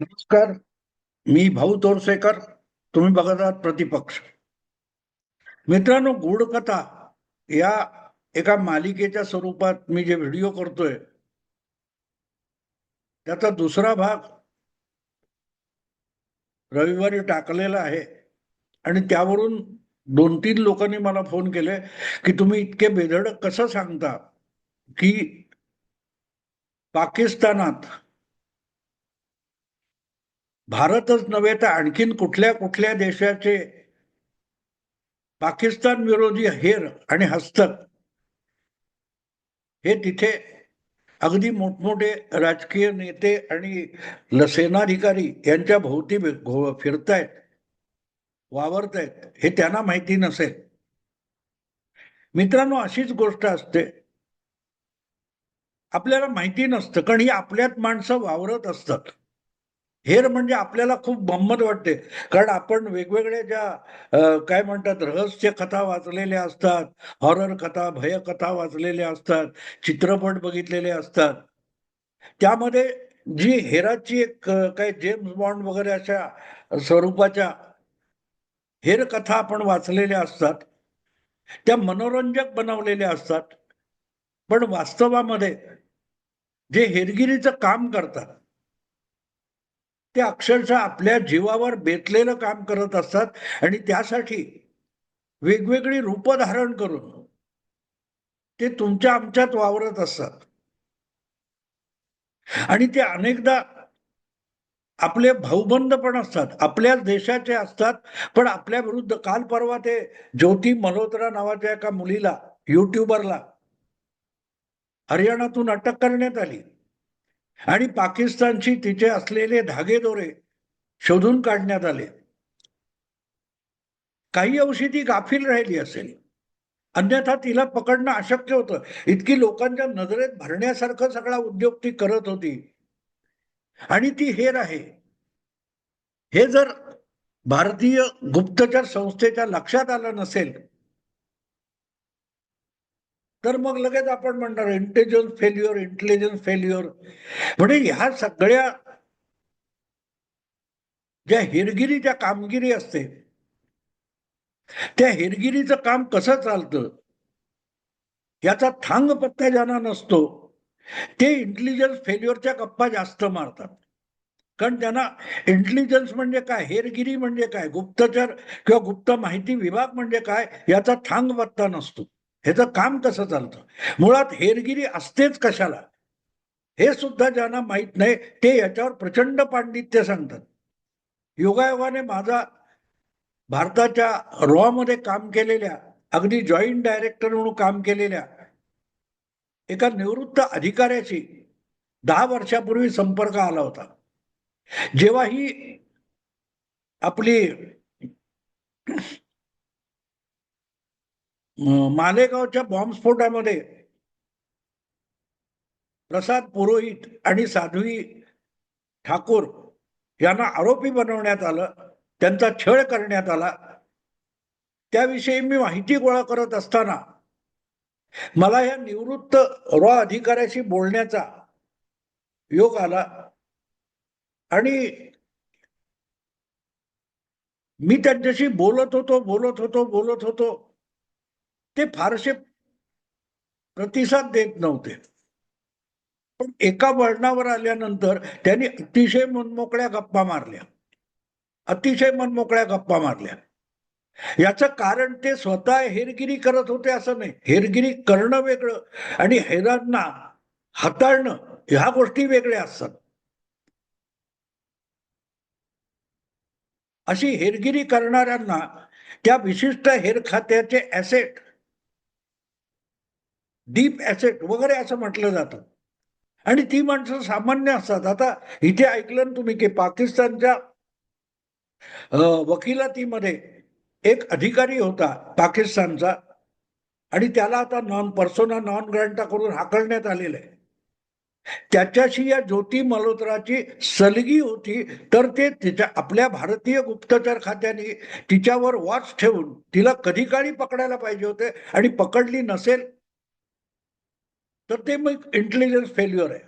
नमस्कार मी भाऊ तोरसेकर तुम्ही बघत आहात प्रतिपक्ष. मित्रांनो गूढकथा या एका मालिकेच्या स्वरूपात मी जे व्हिडिओ करतोय त्याचा दुसरा भाग रविवारी टाकलेला आहे आणि त्यावरून दोन तीन लोकांनी मला फोन केले की तुम्ही इतके बेधडक कसं सांगता की पाकिस्तानात भारतच नव्हे तर आणखीन कुठल्या कुठल्या देशाचे पाकिस्तान विरोधी हेर आणि हस्तक हे तिथे अगदी मोठमोठे राजकीय नेते आणि ल- सेनाधिकारी यांच्या भोवती फिरतायत वावरतायत हे त्यांना माहिती नसेल. मित्रांनो अशीच गोष्ट असते. आपल्याला माहिती नसतं कारण ही आपल्यात माणसं वावरत असतात. हेर म्हणजे आपल्याला खूप गंमत वाटते. कारण आपण वेगवेगळ्या ज्या काय म्हणतात रहस्य कथा वाचलेल्या असतात हॉरर कथा भयकथा वाचलेल्या असतात चित्रपट बघितलेले असतात. त्यामध्ये जी हेराची एक काही काय जेम्स बॉन्ड वगैरे अशा स्वरूपाच्या हेर कथा आपण वाचलेल्या असतात त्या मनोरंजक बनवलेल्या असतात. पण वास्तवामध्ये जे हेरगिरीचं काम करतात ते अक्षरशः आपल्या जीवावर बेतलेलं काम करत असतात आणि त्यासाठी वेगवेगळी रूप धारण करून ते तुमच्या आमच्यात वावरत असतात. आणि ते अनेकदा आपले भाऊबंद पण असतात. आपल्याच देशाचे असतात पण आपल्या विरुद्ध काल परवा ते ज्योती मल्होत्रा नावाच्या एका मुलीला युट्यूबरला हरियाणातून अटक करण्यात आली. आणि पाकिस्तानशी तिचे असलेले धागेदोरे शोधून काढण्यात आले. काही अंशी ती गाफील राहिली असेल. अन्यथा तिला पकडणं अशक्य होतं. इतकी लोकांच्या नजरेत भरण्यासारखं सगळा उद्योग ती करत होती. आणि ती हेर आहे. हे जर भारतीय गुप्तचर संस्थेच्या लक्षात आलं नसेल तर मग लगेच आपण म्हणणार इंटेलिजन्स फेल्युअर इंटेलिजन्स फेल्युअर म्हणजे ह्या सगळ्या ज्या हेरगिरीच्या कामगिरी असते त्या हेरगिरीचं काम कसं चालतं याचा थांग पत्ता ज्यांना नसतो ते इंटेलिजन्स फेल्युअरच्या गप्पा जास्त मारतात. कारण त्यांना इंटेलिजन्स म्हणजे काय हेरगिरी म्हणजे काय गुप्तचर किंवा गुप्त माहिती विभाग म्हणजे काय याचा थांग पत्ता नसतो. ह्याचं काम कसं चालतं? मुळात हेरगिरी असतेच कशाला? हे सुद्धा ज्यांना माहीत नाही ते याच्यावर प्रचंड पांडित्य सांगतात. योगायोगाने माझा भारताच्या रॉमध्ये काम केलेल्या अगदी जॉईंट डायरेक्टर म्हणून काम केलेल्या एका निवृत्त अधिकाऱ्याशी दहा वर्षापूर्वी संपर्क आला होता. जेव्हा ही आपली मालेगावच्या बॉम्बस्फोटामध्ये प्रसाद पुरोहित आणि साध्वी ठाकूर यांना आरोपी बनवण्यात आलं त्यांचा छळ करण्यात आला. त्याविषयी मी माहिती गोळा करत असताना मला या निवृत्त रॉ अधिकाऱ्याशी बोलण्याचा योग आला आणि मी त्यांच्याशी बोलत होतो बोलत होतो बोलत होतो. ते फारसे प्रतिसाद देत नव्हते. पण एका वळणावर आल्यानंतर त्यांनी अतिशय मनमोकळ्या गप्पा मारल्या. अतिशय मनमोकळ्या गप्पा मारल्या. याचं कारण ते स्वतः हेरगिरी करत होते असं नाही. हेरगिरी करणं वेगळं आणि हेरांना हाताळणं ह्या गोष्टी वेगळ्या असतात. अशी हेरगिरी करणाऱ्यांना त्या विशिष्ट हेर खात्याचे ऍसेट डीप ॲसेट वगैरे असं म्हटलं जातं. आणि ती माणसं सामान्य असतात. आता इथे ऐकलं ना तुम्ही की पाकिस्तानच्या वकिलातीमध्ये एक अधिकारी होता पाकिस्तानचा आणि त्याला आता नॉन पर्सोना नॉन ग्रँटा करून हाकलण्यात आलेलं आहे. त्याच्याशी या ज्योती मल्होत्राची सलगी होती तर ते तिच्या आपल्या भारतीय गुप्तचर खात्याने तिच्यावर वॉच ठेवून तिला कधी काळी पकडायला पाहिजे होते आणि पकडली नसेल तर ते मग इंटेलिजन्स फेल्युअर आहे.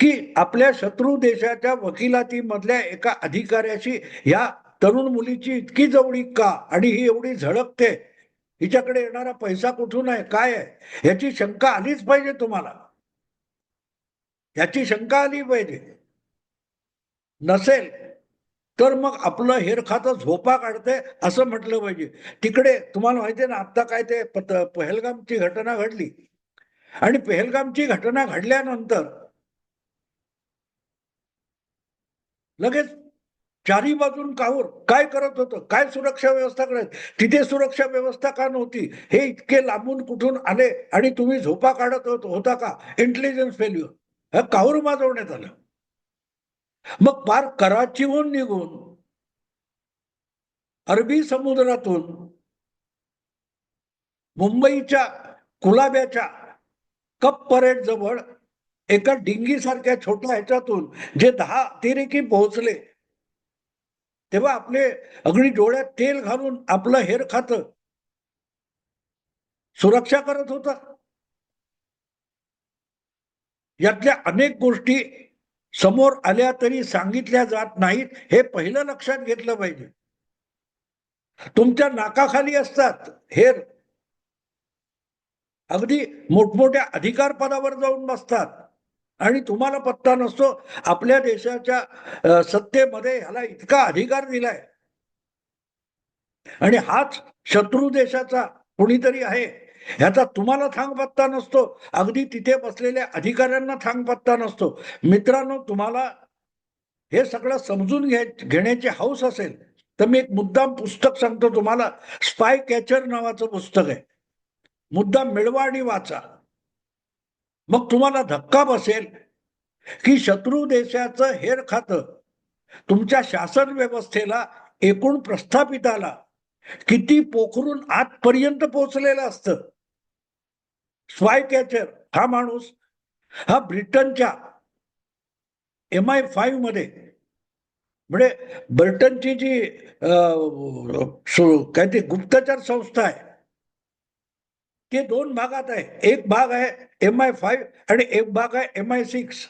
की आपल्या शत्रू देशाच्या वकिलातीमधल्या एका अधिकाऱ्याशी या तरुण मुलीची इतकी जवळीक का? आणि ही एवढी झळकते. हिच्याकडे येणारा पैसा कुठून आहे? काय आहे? याची शंका आलीच पाहिजे तुम्हाला. याची शंका आली पाहिजे. नसेल तर मग आपलं हेर खातं झोपा काढते असं म्हटलं पाहिजे. तिकडे तुम्हाला माहिती आहे ना आता काय ते पत- पहलगामची घटना घडली. आणि पहलगामची घटना घडल्यानंतर लगेच चारी बाजून काहूर काय करत होतं? काय सुरक्षा व्यवस्था करायची? तिथे सुरक्षा व्यवस्था का नव्हती? हे इतके लांबून कुठून आले आणि तुम्ही झोपा काढत होत- होता का? इंटेलिजन्स फेल्युअर हे काहूर माजवण्यात आलं. मग पार कराचीहून निघून अरबी समुद्रातून मुंबईच्या कुलाब्याच्या कप परेड जवळ एका डिंगीसारख्या छोट्या ह्याच्यातून जे दहा अतिरेकी पोहोचले तेव्हा आपले अगदी डोळ्यात तेल घालून आपलं हेर खात सुरक्षा करत होता. यातल्या अनेक गोष्टी समोर आल्या तरी सांगितल्या जात नाहीत हे पहिलं लक्षात घेतलं पाहिजे. तुमच्या नाकाखाली असतात हेर. अगदी मोठमोठ्या अधिकार पदावर जाऊन बसतात. आणि तुम्हाला पत्ता नसतो आपल्या देशाच्या सत्तेमध्ये ह्याला इतका अधिकार दिलाय. आणि हाच शत्रू देशाचा कुणीतरी आहे ह्याचा तुम्हाला थांग पत्ता नसतो. अगदी तिथे बसलेल्या अधिकाऱ्यांना थांग पत्ता नसतो. मित्रांनो तुम्हाला हे सगळं समजून घ्याय घेण्याची हौस असेल तर मी एक मुद्दाम पुस्तक सांगतो तुम्हाला. स्पाय कॅचर नावाचं पुस्तक आहे. मुद्दा मिळवा आणि वाचा. मग तुम्हाला धक्का बसेल की शत्रू देशाचं हेर खातं. तुमच्या शासन व्यवस्थेला एकूण प्रस्थापिताला किती पोखरून आतपर्यंत पोहोचलेलं असतं? स्वाय कॅचर हा माणूस हा ब्रिटनच्या एम आय फाईव्हमध्ये म्हणजे ब्रिटनची जी अं, काय ते गुप्तचर संस्था आहे ते दोन भागात आहे. एक भाग आहे एम आय फाईव्ह आणि एक भाग आहे एम आय सिक्स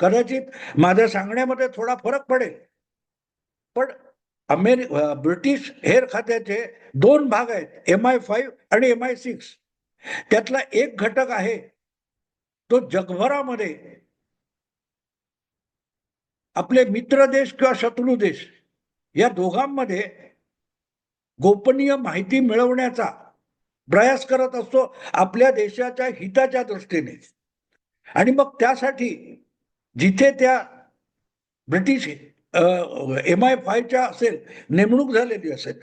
कदाचित माझ्या सांगण्यामध्ये थोडा फरक पडेल. पण अमेरि ब्रिटिश हेर खात्याचे दोन भाग आहेत. एम आय फाईव्ह आणि एम आय सिक्स त्यातला एक घटक आहे तो जगभरामध्ये आपले मित्र देश किंवा शत्रू देश या दोघांमध्ये गोपनीय माहिती मिळवण्याचा प्रयास करत असतो आपल्या देशाच्या हिताच्या दृष्टीने. आणि मग त्यासाठी जिथे त्या ब्रिटिश एम आय फायच्या असेल नेमणूक झालेली असेल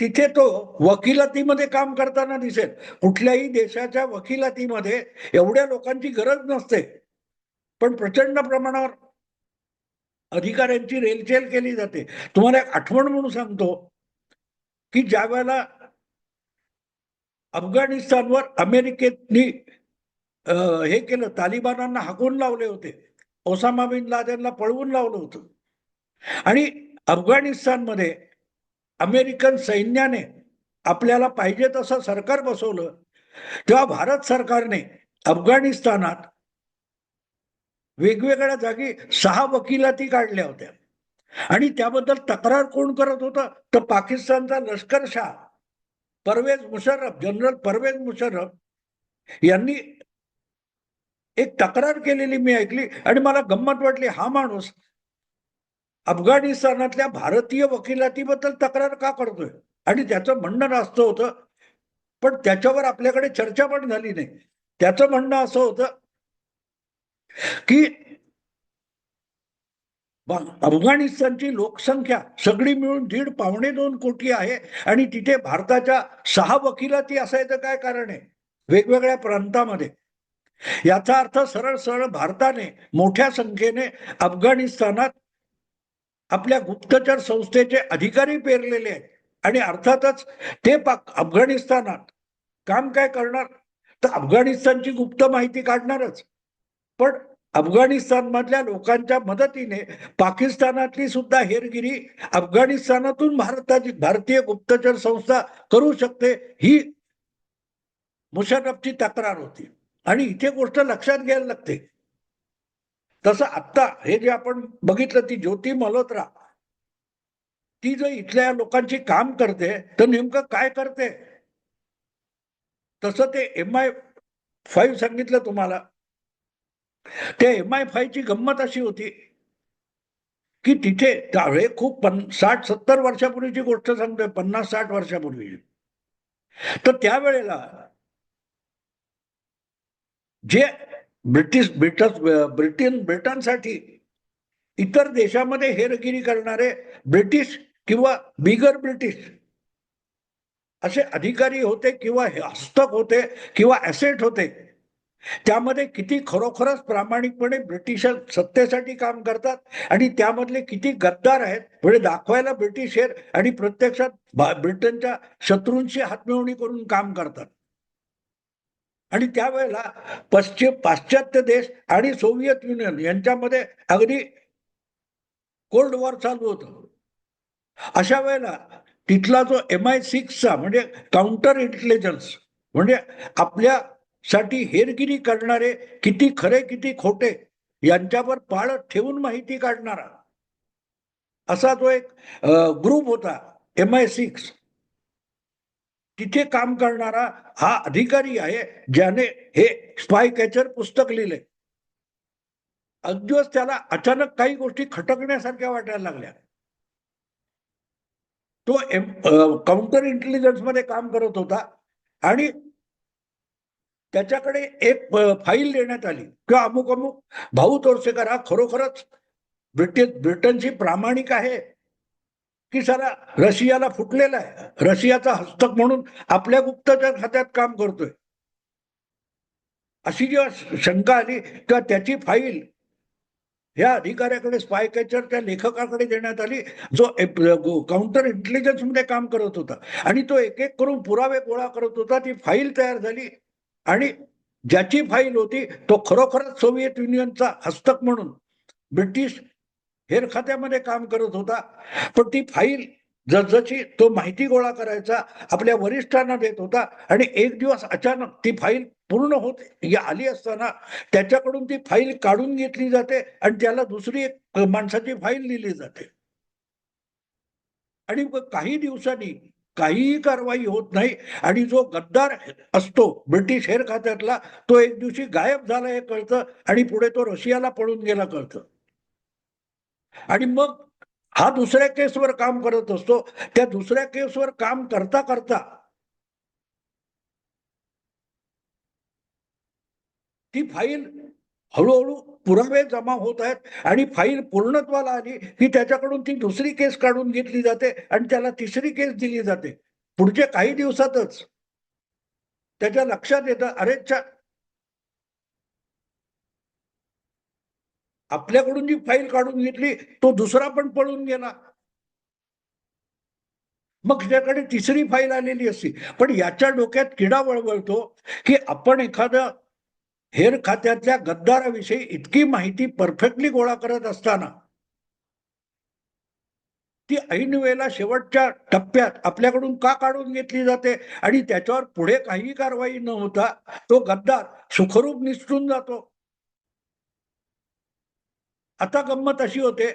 तिथे तो वकिलातीमध्ये काम करताना दिसेल. कुठल्याही देशाच्या वकिलातीमध्ये एवढ्या लोकांची गरज नसते. पण प्रचंड प्रमाणावर अधिकाऱ्यांची रेलचेल केली जाते. तुम्हाला एक आठवण म्हणून सांगतो की ज्या वेळेला अफगाणिस्तानवर अमेरिकेतनी हे केलं तालिबानांना हाकून लावले होते. ओसामा बिन लादेनला पळवून लावलं होतं. आणि अफगाणिस्तानमध्ये अमेरिकन सैन्याने आपल्याला पाहिजे तसं सरकार बसवलं तेव्हा भारत सरकारने अफगाणिस्तानात वेगवेगळ्या जागी सहा वकिलाती काढल्या होत्या. आणि त्याबद्दल तक्रार कोण करत होता? तर पाकिस्तानचा लष्करशाह परवेज मुशर्रफ जनरल परवेज मुशर्रफ यांनी एक तक्रार केलेली मी ऐकली आणि मला गंमत वाटली हा माणूस अफगाणिस्तानातल्या भारतीय वकिलातीबद्दल तक्रार का करतोय? आणि त्याचं म्हणणं रास्त होतं पण त्याच्यावर आपल्याकडे चर्चा पण झाली नाही. त्याचं म्हणणं असं होतं की अफगाणिस्तानची लोकसंख्या सगळी मिळून दीड पावणे दोन कोटी आहे आणि तिथे भारताच्या सहा वकिलाती असायचं काय कारण आहे? वेगवेगळ्या प्रांतामध्ये. याचा अर्थ सरळ सरळ भारताने मोठ्या संख्येने अफगाणिस्तानात आपल्या गुप्तचर संस्थेचे अधिकारी पेरलेले आहेत. आणि अर्थातच ते पाक अफगाणिस्तानात काम काय करणार? तर अफगाणिस्तानची गुप्त माहिती काढणारच. पण अफगाणिस्तान मधल्या लोकांच्या मदतीने पाकिस्तानातली सुद्धा हेरगिरी अफगाणिस्तानातून भारताची भारतीय गुप्तचर संस्था करू शकते ही मुशर्रफची तक्रार होती. आणि इथे गोष्ट लक्षात घ्यायला लागते. तसं आत्ता हे जे आपण बघितलं ती ज्योती मल्होत्रा ती जर इथल्या लोकांची काम करते तर नेमकं काय करते? तसं ते एम आय फाईव्ह सांगितलं तुम्हाला. त्या एम आय फायची गंमत अशी होती की तिथे त्यावेळे खूप पन साठ सत्तर वर्षापूर्वीची गोष्ट सांगतोय पन्नास साठ वर्षापूर्वीची तर त्यावेळेला जे ब्रिटिश ब्रिटस ब्रिटन ब्रिटनसाठी इतर देशामध्ये हेरगिरी करणारे ब्रिटिश किंवा बिगर ब्रिटिश असे अधिकारी होते किंवा हस्तक होते किंवा ॲसेट होते त्यामध्ये किती खरोखरच प्रामाणिकपणे ब्रिटिश सत्तेसाठी काम करतात आणि त्यामधले किती गद्दार आहेत म्हणजे दाखवायला ब्रिटिश हेर आणि प्रत्यक्षात ब्रिटनच्या शत्रूंशी हातमिळवणी करून काम करतात. आणि त्यावेळेला पश्चिम पाश्चात्य देश आणि सोव्हिएत युनियन यांच्यामध्ये अगदी कोल्ड वॉर चालू होतं. अशा वेळेला तिथला जो एम आय सिक्सचा म्हणजे काउंटर इंटेलिजन्स म्हणजे आपल्या साठी हेरगिरी करणारे किती खरे किती खोटे यांच्यावर पाळत ठेवून माहिती काढणारा. असा जो एक ग्रुप होता एम आय सिक्स तिथे काम करणारा हा अधिकारी आहे ज्याने हे स्पाय कॅचर पुस्तक लिहिले. अगदीच त्याला अचानक काही गोष्टी खटकण्यासारख्या वाटायला लागल्या. तो एम काउंटर इंटेलिजन्समध्ये काम करत होता आणि त्याच्याकडे एक फाईल देण्यात आली. किंवा अमुक अमुक भाऊ तोरसेकर हा खरोखरच ब्रिटिश ब्रिटनशी प्रामाणिक आहे. की सारा रशियाला फुटलेला आहे. रशियाचा हस्तक म्हणून आपल्या गुप्तचर खात्यात काम करतोय. अशी जेव्हा शंका आली तेव्हा त्याची फाईल ह्या अधिकाऱ्याकडे स्पाय कॅचरच्या लेखकाकडे देण्यात आली जो काउंटर इंटेलिजन्समध्ये काम करत होता. आणि तो एक एक करून पुरावे गोळा करत होता. ती फाईल तयार झाली. आणि ज्याची फाईल होती तो खरोखरच सोव्हिएत युनियनचा हस्तक म्हणून ब्रिटिश हेर खात्यामध्ये काम करत होता. पण ती फाईल जसजशी तो माहिती गोळा करायचा आपल्या वरिष्ठांना देत होता आणि एक दिवस अचानक ती फाईल पूर्ण होत या आली असताना त्याच्याकडून ती फाईल काढून घेतली जाते आणि त्याला दुसरी एक माणसाची फाईल दिली जाते. आणि काही दिवसांनी काहीही कारवाई होत नाही. आणि जो गद्दार असतो ब्रिटिश हेर खात्यातला तो एक दिवशी गायब झाला हे कळतं आणि पुढे तो रशियाला पळून गेला कळतं. आणि मग हा दुसऱ्या केसवर काम करत असतो. त्या दुसऱ्या केसवर काम करता करता ती फाईल हळूहळू पुरावे जमा होत आहेत आणि फाईल पूर्णत्वाला आली की त्याच्याकडून ती दुसरी केस काढून घेतली जाते आणि त्याला तिसरी केस दिली जाते. पुढच्या काही दिवसातच त्याच्या लक्षात येतं अरे आपल्याकडून जी फाईल काढून घेतली तो दुसरा पण पळून गेला. मग त्याकडे तिसरी फाईल आलेली असती. पण याच्या डोक्यात किडा वळवळतो की आपण एखादं हेर खात्यातल्या गद्दाराविषयी इतकी माहिती परफेक्टली गोळा करत असताना ती ऐन वेळेला शेवटच्या टप्प्यात आपल्याकडून का काढून घेतली जाते आणि त्याच्यावर पुढे काही कारवाई न होता तो गद्दार सुखरूप निसटून जातो. आता गंमत अशी होते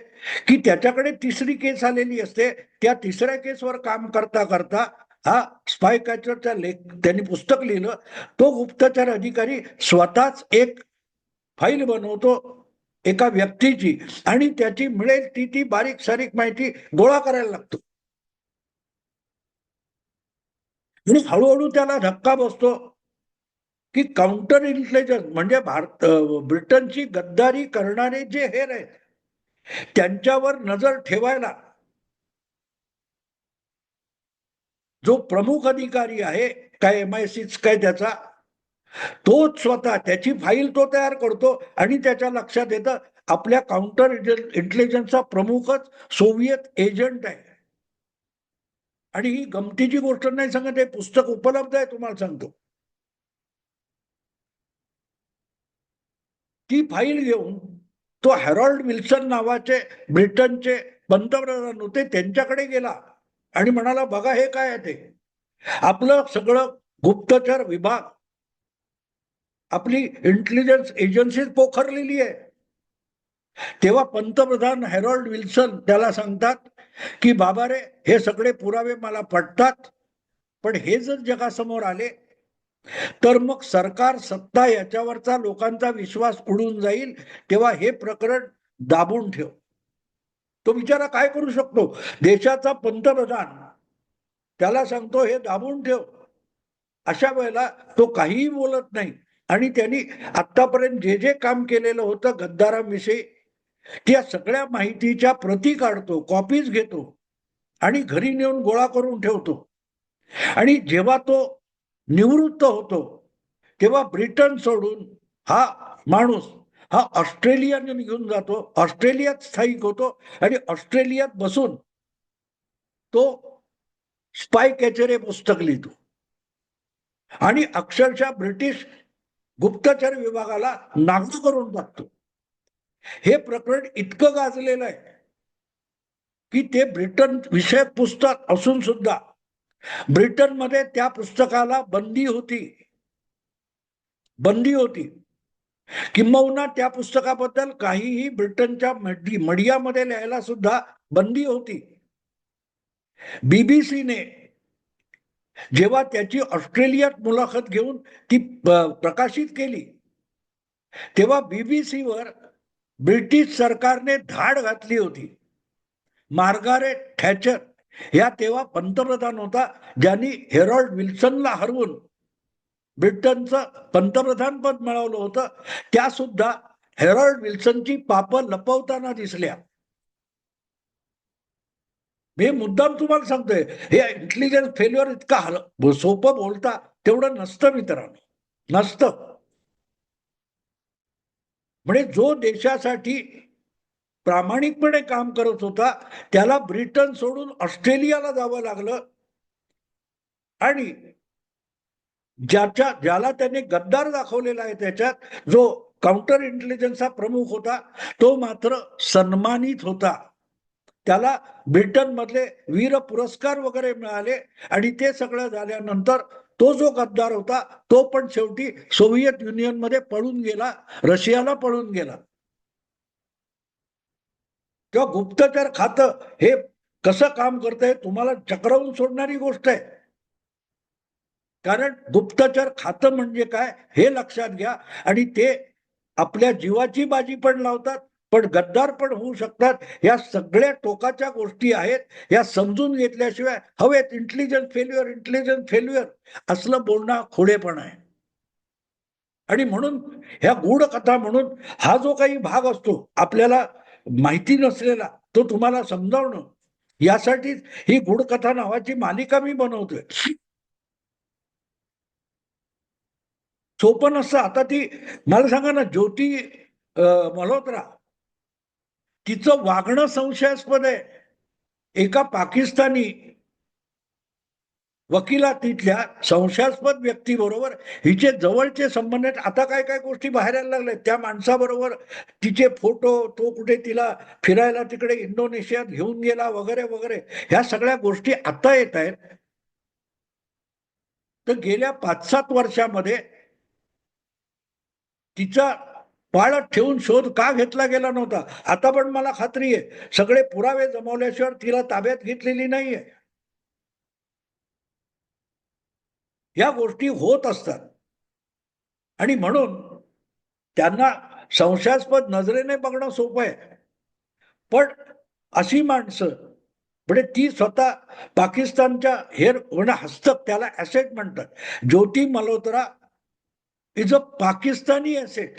की त्याच्याकडे तिसरी केस आलेली असते. त्या तिसऱ्या केसवर काम करता करता हा स्पाय कॅचरचा लेख त्यांनी पुस्तक लिहिलं. तो गुप्तचर अधिकारी स्वतःच एक फाईल बनवतो एका व्यक्तीची आणि त्याची मिळेल ती ती बारीक सारीक माहिती गोळा करायला लागतो. आणि हळूहळू त्याला धक्का बसतो की काउंटर इंटेलिजन्स म्हणजे भारत ब्रिटनची गद्दारी करणारे जे हेर आहेत त्यांच्यावर नजर ठेवायला जो प्रमुख अधिकारी आहे काय एम आय सीच काय त्याचा तोच स्वतः त्याची फाईल तो तयार करतो आणि त्याच्या लक्षात येतं आपल्या काउंटर इंटेलिजन्सचा प्रमुखच सोव्हिएत एजंट आहे. आणि ही गमतीची गोष्ट नाही सांगत हे पुस्तक उपलब्ध आहे तुम्हाला सांगतो. ती फाईल घेऊन तो हॅरॉल्ड विल्सन नावाचे ब्रिटनचे पंतप्रधान होते त्यांच्याकडे गेला. आणि म्हणाला बघा हे काय आहे ते. आपलं सगळं गुप्तचर विभाग आपली इंटेलिजन्स एजन्सी पोखरलेली आहे. तेव्हा पंतप्रधान हेरॉल्ड विल्सन त्याला सांगतात की बाबा रे हे सगळे पुरावे मला पटतात पण हे जर जगासमोर आले तर मग सरकार सत्ता याच्यावरचा लोकांचा विश्वास उडून जाईल तेव्हा हे प्रकरण दाबून ठेव. तो बिचारा काय करू शकतो? देशाचा पंतप्रधान. त्याला सांगतो हे दाबून ठेव. अशा वेळेला तो काहीही बोलत नाही. आणि त्यांनी आतापर्यंत जे जे काम केलेलं होतं गद्दारांविषयी त्या सगळ्या माहितीच्या प्रती काढतो कॉपीज घेतो आणि घरी नेऊन गोळा करून ठेवतो. आणि जेव्हा तो निवृत्त होतो तेव्हा ब्रिटन सोडून हा माणूस हा ऑस्ट्रेलियाने घेऊन जातो ऑस्ट्रेलियात स्थायिक होतो आणि ऑस्ट्रेलियात बसून तो स्पाय कॅचर हे पुस्तक लिहितो. आणि अक्षरशः ब्रिटिश गुप्तचर विभागाला नागू करून टाकतो. हे प्रकरण इतकं गाजलेलं आहे की ते ब्रिटन विषयक पुस्तक असून सुद्धा ब्रिटनमध्ये त्या पुस्तकाला बंदी होती. बंदी होती. किंबहुना त्या पुस्तकाबद्दल काहीही ब्रिटनच्या मडियामध्ये मीडियामध्ये लिहायला सुद्धा बंदी होती. बीबीसीने जेव्हा त्याची ऑस्ट्रेलियात मुलाखत घेऊन ती प्रकाशित केली तेव्हा बीबीसीवर ब्रिटिश सरकारने धाड घातली होती. मार्गारेट थॅचर या तेव्हा पंतप्रधान होता ज्यांनी हेरॉल्ड विल्सनला हरवून ब्रिटनचं पंतप्रधान पद मिळवलं होतं. त्या सुद्धा हेरॉल्ड विल्सनची पाप लपवताना दिसल्या. मी मुद्दाम तुम्हाला सांगतोय हे इंटेलिजन्स फेल्युअर इतका हल सोपं बोलता तेवढं नसतं मित्रांनो. नसतं. म्हणजे जो देशासाठी प्रामाणिकपणे काम करत होता त्याला ब्रिटन सोडून ऑस्ट्रेलियाला जावं लागलं. आणि ज्याच्या ज्याला त्याने गद्दार दाखवलेला आहे त्याच्यात जो काउंटर इंटेलिजन्सचा प्रमुख होता तो मात्र सन्मानित होता. त्याला ब्रिटन मधले वीर पुरस्कार वगैरे मिळाले आणि ते सगळं झाल्यानंतर तो जो गद्दार होता तो पण शेवटी सोव्हिएत युनियनमध्ये पळून गेला रशियाला पळून गेला. किंवा गुप्तचर खातं हे कसं काम करतंय तुम्हाला चक्रवून सोडणारी गोष्ट आहे. कारण गुप्तचर खातं म्हणजे काय हे लक्षात घ्या. आणि ते आपल्या जीवाची बाजी पण लावतात पण गद्दार पण होऊ शकतात. या सगळ्या टोकाच्या गोष्टी आहेत. या समजून घेतल्याशिवाय हवेत इंटेलिजन्स फेल्युअर इंटेलिजन्स फेल्युअर असलं बोलणं खोडेपण आहे. आणि म्हणून ह्या गूढ कथा म्हणून हा जो काही भाग असतो आपल्याला माहिती नसलेला तो तुम्हाला समजावणं यासाठीच ही गूढकथा नावाची मालिका मी बनवतोय. सोपं नसतं आता ती मला सांगा ना ज्योती मल्होत्रा तिचं वागणं संशयास्पद आहे. एका पाकिस्तानी वकिलातीतल्या संशयास्पद व्यक्तीबरोबर हिचे जवळचे संबंध आहेत. आता काय काय गोष्टी बाहेर यायला लागल्या त्या माणसाबरोबर तिचे फोटो तो कुठे तिला फिरायला तिकडे इंडोनेशियात घेऊन गेला वगैरे वगैरे ह्या सगळ्या गोष्टी आता येत आहेत. तर गेल्या पाच सात वर्षामध्ये तिचा पाळत ठेवून शोध का घेतला गेला नव्हता? आता पण मला खात्री आहे. सगळे पुरावे जमवल्याशिवाय तिला ताब्यात घेतलेली नाहीये. या गोष्टी होत असतात. आणि म्हणून त्यांना संशयास्पद नजरेने बघणं सोपं आहे. पण अशी माणसं म्हणजे ती स्वतः पाकिस्तानच्या हेर होणं हस्तक त्याला ऍसेट म्हणतात. Jyoti Malhotra is a Pakistani asset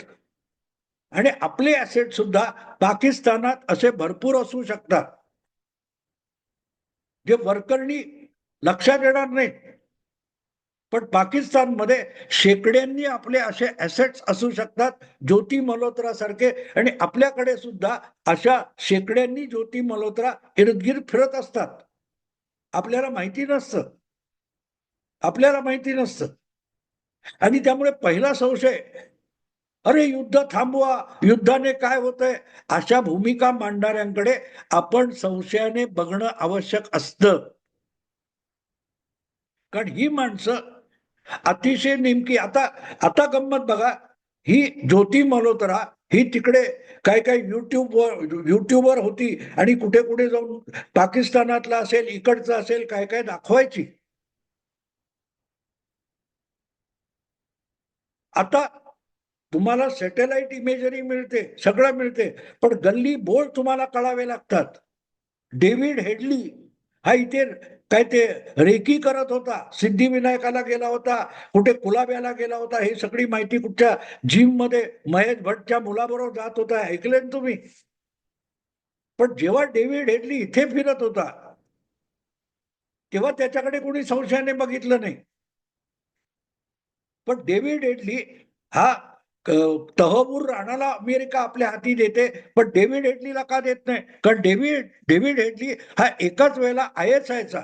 आणि आपले ऍसेट सुद्धा पाकिस्तानात असे भरपूर असू शकतात. जे वरकरणी लक्षात येणार नाही. पण पाकिस्तानमध्ये शेकड्यांनी आपले असे ऍसेट्स असू शकतात ज्योती मल्होत्रा सारखे. आणि आपल्याकडे सुद्धा अशा शेकड्यांनी ज्योती मल्होत्रा इर्दगिर्द फिरत असतात. आपल्याला माहिती नसतं. आपल्याला माहिती नसतं. आणि त्यामुळे पहिला संशय अरे युद्ध थांबवा युद्धाने काय होतंय? अशा भूमिका मांडणाऱ्यांकडे आपण संशयाने बघणं आवश्यक असतं. कारण ही माणसं अतिशय नेमकी आता आता गंमत बघा ही ज्योती मल्होत्रा ही तिकडे काय काय युट्यूबवर युट्यूबवर होती आणि कुठे कुठे जाऊन पाकिस्तानातला असेल इकडचं असेल काय काय दाखवायची. आता तुम्हाला सॅटेलाइट इमेजरी मिळते सगळं मिळते पण गल्ली बोल तुम्हाला कळावे लागतात. डेव्हिड हेडली हा इथे काय ते रेकी करत होता सिद्धिविनायकाला गेला होता कुठे कुलाब्याला गेला होता हे सगळी माहिती कुठच्या जिममध्ये महेश भट्टच्या मुलाबरोबर जात होता ऐकले ना तुम्ही? पण जेव्हा डेव्हिड हेडली इथे फिरत होता तेव्हा त्याच्याकडे कोणी संशयाने बघितलं नाही. पण डेव्हिड हेडली हा तहबूर राणाला अमेरिका आपल्या हाती देते पण डेव्हिड हेडलीला का देत नाही? कारण डेव्हिड डेव्हिड हेडली हा एकाच वेळेला आय एस आयचा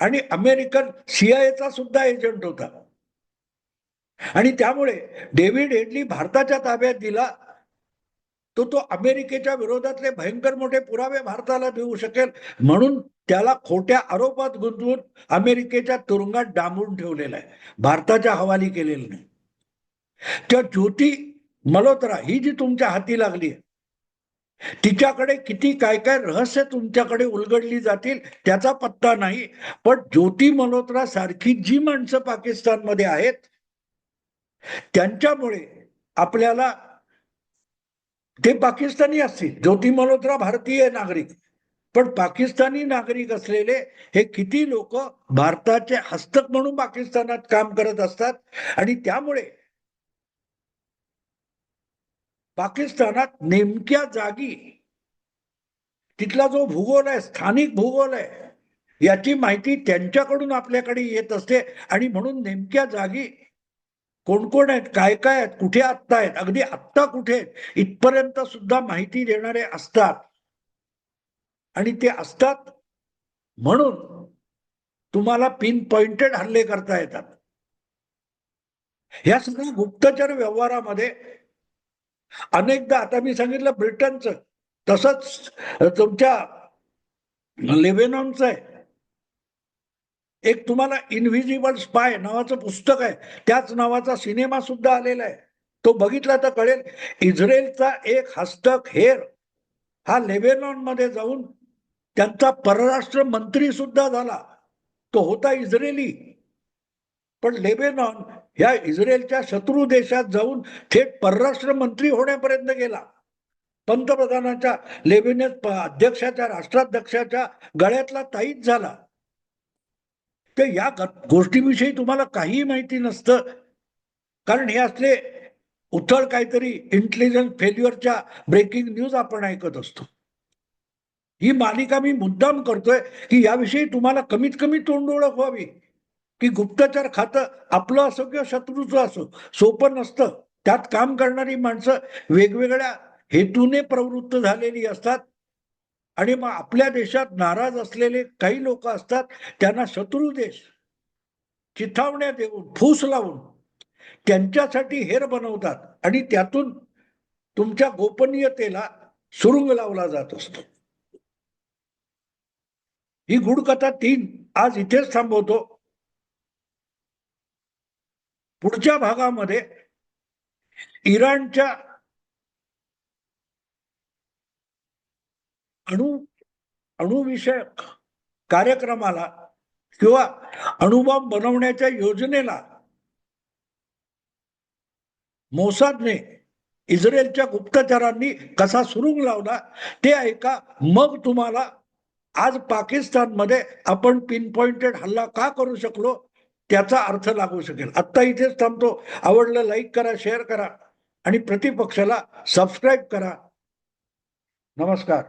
आणि अमेरिकन सीआयएचा सुद्धा एजंट होता. आणि त्यामुळे डेव्हिड हेडली भारताच्या ताब्यात दिला तो तो अमेरिकेच्या विरोधातले भयंकर मोठे पुरावे भारताला देऊ शकेल म्हणून त्याला खोट्या आरोपात गुंतवून अमेरिकेच्या तुरुंगात डांबून ठेवलेला आहे. भारताच्या हवाली केलेलं नाही. त्या ज्योती मल्होत्रा ही जी तुमच्या हाती लागली आहे तिच्याकडे किती काय काय रहस्य तुमच्याकडे उलगडली जातील त्याचा पत्ता नाही. पण ज्योती मल्होत्रा सारखी जी माणसं पाकिस्तानमध्ये आहेत त्यांच्यामुळे आपल्याला ते पाकिस्तानी असतील. ज्योती मल्होत्रा भारतीय नागरिक. पण पाकिस्तानी नागरिक असलेले हे किती लोक भारताचे हस्तक म्हणून पाकिस्तानात काम करत असतात आणि त्यामुळे पाकिस्तानात नेमक्या जागी तिथला जो भूगोल आहे स्थानिक भूगोल आहे याची माहिती त्यांच्याकडून आपल्याकडे येत असते. आणि म्हणून नेमक्या जागी कोण कोण आहेत काय काय आहेत कुठे आत्ता आहेत अगदी आत्ता कुठे आहेत इथपर्यंत सुद्धा माहिती देणारे असतात. आणि ते असतात. म्हणून तुम्हाला पिन पॉइंटेड हल्ले करता येतात. ह्या सगळ्या गुप्तचर व्यवहारामध्ये अनेकदा आता मी सांगितलं ब्रिटनचं तसंच तुमच्या लेबेनॉनचं आहे. एक तुम्हाला इनव्हिजिबल स्पाय नावाचं पुस्तक आहे. त्याच नावाचा सिनेमा सुद्धा आलेला आहे. तो बघितला तर कळेल इस्रायलचा एक हस्तक हेर हा लेबेनॉनमध्ये जाऊन त्यांचा परराष्ट्र मंत्री सुद्धा झाला. तो होता इस्रायली पण लेबेनॉन ह्या इस्रायलच्या शत्रू देशात जाऊन थेट परराष्ट्र मंत्री होण्यापर्यंत गेला. पंतप्रधानाच्या लेबेनन अध्यक्षाच्या राष्ट्राध्यक्षाच्या गळ्यातला ताईच झाला. तर या गोष्टीविषयी तुम्हाला काहीही माहिती नसतं. कारण हे असले उथळ काहीतरी इंटेलिजन्स फेल्युअरच्या ब्रेकिंग न्यूज आपण ऐकत असतो. ही मालिका मी मुद्दाम करतोय की याविषयी तुम्हाला कमीत कमी तोंड ओळख व्हावी की गुप्तचर खातं आपलं असो किंवा शत्रूचं असो सोपं नसतं. त्यात काम करणारी माणसं वेगवेगळ्या हेतूने प्रवृत्त झालेली असतात. आणि मग आपल्या देशात नाराज असलेले काही लोक असतात त्यांना शत्रू देश चिथावण्या देऊन फूस लावून त्यांच्यासाठी हेर बनवतात. आणि त्यातून तुमच्या गोपनीयतेला सुरुंग लावला जात असतो. ही गुढकथा तीन आज इथेच थांबवतो. पुढच्या भागामध्ये इराणच्या अणु अणुविषयक कार्यक्रमाला किंवा अणुबॉम्ब बनवण्याच्या योजनेला मोसादने इस्रायलच्या गुप्तचरांनी कसा सुरुंग लावला ते ऐका. मग तुम्हाला आज पाकिस्तानमध्ये आपण पिन पॉइंटेड हल्ला का करू शकलो त्याचा अर्थ लागू शकेल. आत्ता इथेच थांबतो. आवडलं लाईक करा शेअर करा आणि प्रतिपक्षाला सबस्क्राईब करा. नमस्कार.